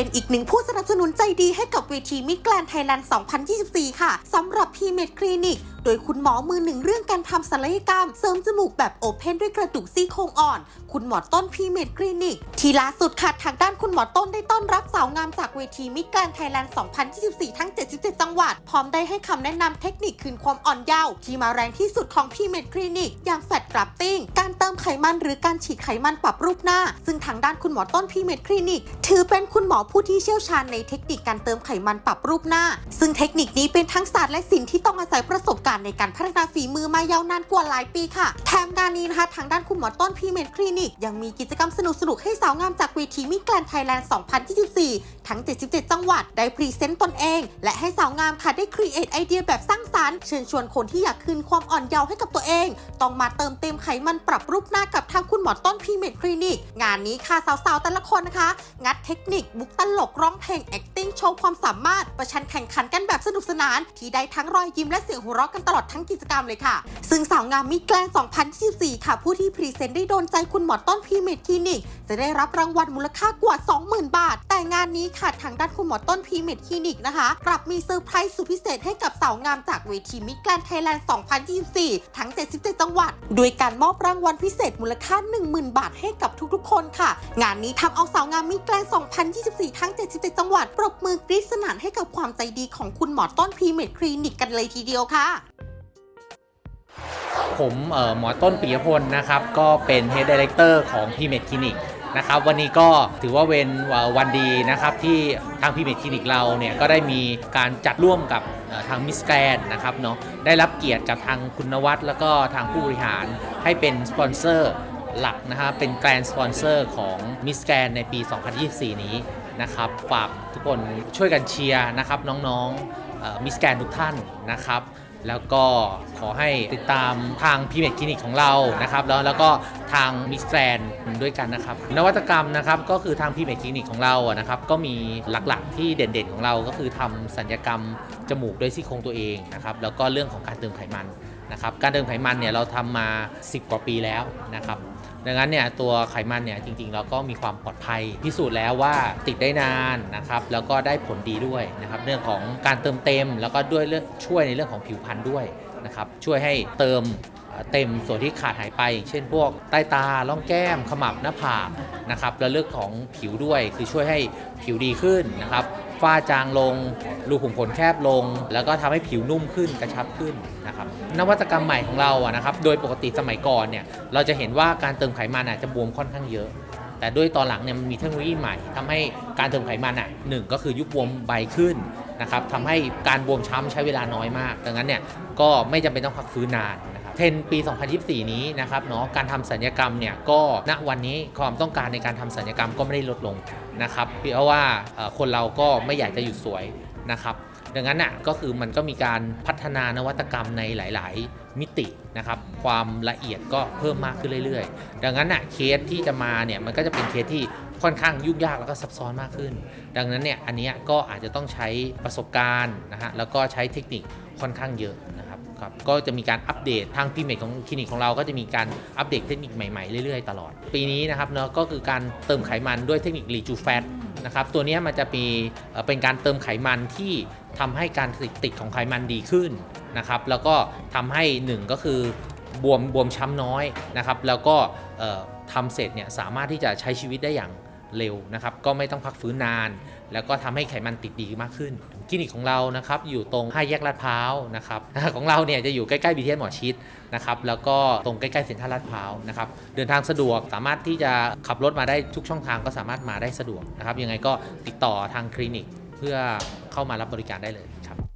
เป็นอีกหนึ่งผู้สนับสนุนใจดีให้กับเวทีมิดแกลนไทยแลนด์ 2024 ค่ะสำหรับพีเมดคลินิกโดยคุณหมอมือหนึ่งเรื่องการทำศัลยกรรม เสริมจมูกแบบโอเพนด้วยกระดูกซี่โครงอ่อน คุณหมอต้นพีเมดคลินิก ที่ล่าสุดค่ะทางด้านคุณหมอต้นได้ต้อนรับสาวงามจากเวทีมิดแกลนไทยแลนด์ 2024 ทั้ง 77 จังหวัด พร้อมได้ให้คำแนะนำเทคนิคคืนความอ่อนเยาว์ที่มาแรงที่สุดของพีเมดคลินิก อย่างแฟตกราฟติ้ง การเติมไขมันหรือการฉีดไขมันปรับรูปหน้า ซึ่งทางด้านคุณหมอต้นพีเมดคลินิก ถือเป็นคุณหมอผู้ที่เชี่ยวชาญในเทคนิคการเติมไขมันปรับรูปหน้า ซึ่งเทคนิคนี้เป็นทั้งศาสตร์และศิลป์ที่ต้องอาศัยประสบการณ์ในการพัฒนาฝีมือมายาวนานกว่าหลายปีค่ะ แถมงานนี้นะคะ ทางด้านคุณหมอต้นพีเมดคลินิก ยังมีกิจกรรมสนุกๆ ให้สาวงามจากเวทีมิแกรนไทยแลนด์ 2024 ทั้ง 77 จังหวัด ได้พรีเซนต์ตนเอง และให้สาวงามค่ะได้ครีเอทไอเดียแบบสร้างสรรค์เชิญชวนคนที่อยากคืนความอ่อนเยาว์ให้กับตัวเอง ต้องมาเติมเต็มไขมันปรับรูปหน้ากับทางคุณหมอต้นพีเมดคลินิก งานนี้ค่ะสาวๆ แต่ละคนนะคะ งัดเทคนิคบุกตลกร้องเพลง acting โชว์ความสามารถประชันแข่งขันกันแบบสนุกสนาน ที่ได้ทั้งรอยยิ้มและเสียงหัวเราะกันตลอดทั้งกิจกรรมเลยค่ะ ซึ่งสาวงามมิแกลน2024 ค่ะ ผู้ที่พรีเซนต์ได้โดนใจคุณหมอต้นพีเมดคลินิก จะได้รับรางวัลมูลค่ากว่า 20,000 บาท แต่งานนี้ค่ะทางด้านคุณหมอต้นพีเมดคลินิกนะคะ กลับมีเซอร์ไพรส์สุดพิเศษให้กับสาวงามจากเวทีมิแกลนไทยแลนด์ 2024 ทั้ง 77 จังหวัด โดยการมอบรางวัลพิเศษมูลค่า 10,000 บาทให้กับทุกๆ คนค่ะ งานนี้ทำเอาสาวงามมิแกลน2024 ทั้ง 77 จังหวัด ปรบมือกรี๊ดสนั่นให้กับความใจดีของคุณหมอต้นพีเมดคลินิกกันเลยทีเดียวค่ะ ผมหมอต้นปิยพลนะครับ ก็เป็น Head Director ของ p m e d Clinic นะครับวันนี้ก็ถือว่าเป็นวันดีนะครับที่ทาง p m e d Clinic เราเนี่ยก็ได้มีการจัดร่วมกับทางมิสแกรนนะครับเนาะได้รับเกียรติกับทางคุณนวัดแล้วก็ทางผู้บริหารให้เป็นสปอนเซอร์หลักนะครับเป็นแกรนสปอนเซอร์ของมิสแกรนในปี 2024 นี้นะครับฝากทุกคนช่วยกันเชียร์นะครับน้องๆมิสแกรนทุกท่านนะครับ แล้วก็ขอให้ติดตามทางพีเมดคลินิกของเรานะครับแล้วแล้วก็ทางมิสแกรนด้วยกันนะครับ นวัตกรรมนะครับก็คือทางพีเมดคลินิกของเราอะนะครับก็มีหลักๆที่เด่นๆของเราก็คือทำสัญญกรรมจมูกด้วยซี่โครงตัวเองนะครับแล้วก็เรื่องของการเติมไขมัน นะครับการเติมไขมันเนี่ยเราทำมา 10 กว่าปีแล้วนะครับดังนั้นเนี่ยตัวไขมันเนี่ยจริงๆเราก็มีความปลอดภัย พิสูจน์แล้วว่าติดได้นานนะครับแล้วก็ได้ผลดีด้วยนะครับเรื่องของการเติมเต็มแล้วก็ด้วยเรื่องช่วยในเรื่องของผิวพรรณด้วยนะครับช่วยให้เติมเต็มส่วนที่ขาดหายไป เช่นพวกใต้ตาล่องแก้ม ขมับหน้าผากนะครับแล้วเรื่องของผิวด้วยคือช่วยให้ผิวดีขึ้นนะครับ ฝ้าจางลง รูขุมขนแคบลง แล้วก็ทำให้ผิวนุ่มขึ้นกระชับขึ้นนะครับนวัตกรรมใหม่ของเราอะนะครับโดยปกติสมัยก่อนเนี่ยเราจะเห็นว่าการเติมไขมันอาจจะบวมค่อนข้างเยอะ แต่ด้วยตอนหลังเนี่ยมันมีเทคโนโลยีใหม่ทำให้การเติมไขมันอะหนึ่งก็คือยุบบวมใบขึ้นนะครับทำให้การบวมช้ำใช้เวลาน้อยมาก ดังนั้นเนี่ยก็ไม่จำเป็นต้องพักฟื้นนานนะ เทรนปี 2024 นี้นะครับเนาะการทำสัญญกรรมเนี่ยก็ณวันนี้ความต้องการในการทำสัญญกรรมก็ไม่ได้ลดลงนะครับเพราะว่าคนเราก็ไม่อยากจะหยุดสวยนะครับดังนั้นน่ะก็คือมันก็มีการพัฒนานวัตกรรมในหลาย ๆ มิตินะครับ ความละเอียดก็เพิ่มมากขึ้นเรื่อย ๆ ดังนั้นน่ะเคสที่จะมาเนี่ยมันก็จะเป็นเคสที่ค่อนข้างยุ่งยากแล้วก็ซับซ้อนมากขึ้น ดังนั้นเนี่ยอันนี้ก็อาจจะต้องใช้ประสบการณ์นะฮะแล้วก็ใช้เทคนิคค่อนข้างเยอะนะ ครับก็จะมีการอัปเดตทางพิเมดของคลินิกของเราก็จะมีการอัปเดตเทคนิคใหม่ๆเรื่อยๆตลอด ปีนี้นะครับเนาะก็คือการเติมไขมันด้วยเทคนิครีจูแฟตนะครับตัวนี้มันจะมีเป็นการเติมไขมันที่ทำให้การติดติดของไขมันดีขึ้นนะครับแล้วก็ทำให้หนึ่งก็คือบวมบวมช้ำน้อยนะครับแล้วก็ทำเสร็จเนี่ยสามารถที่จะใช้ชีวิตได้อย่าง เร็วนะครับ ก็ไม่ต้องพักฟื้นนาน แล้วก็ทำให้ไขมันติดดีมากขึ้น คลินิกของเรานะครับ อยู่ตรงห้าแยกลาดพร้าวนะครับ ของเราเนี่ยจะอยู่ใกล้ๆบีเทียหมอชิดนะครับ แล้วก็ตรงใกล้ๆเซ็นทรัลลาดพร้าวนะครับ เดินทางสะดวก สามารถที่จะขับรถมาได้ทุกช่องทางก็สามารถมาได้สะดวกนะครับ ยังไงก็ติดต่อทางคลินิก เพื่อเข้ามารับบริการได้เลยครับ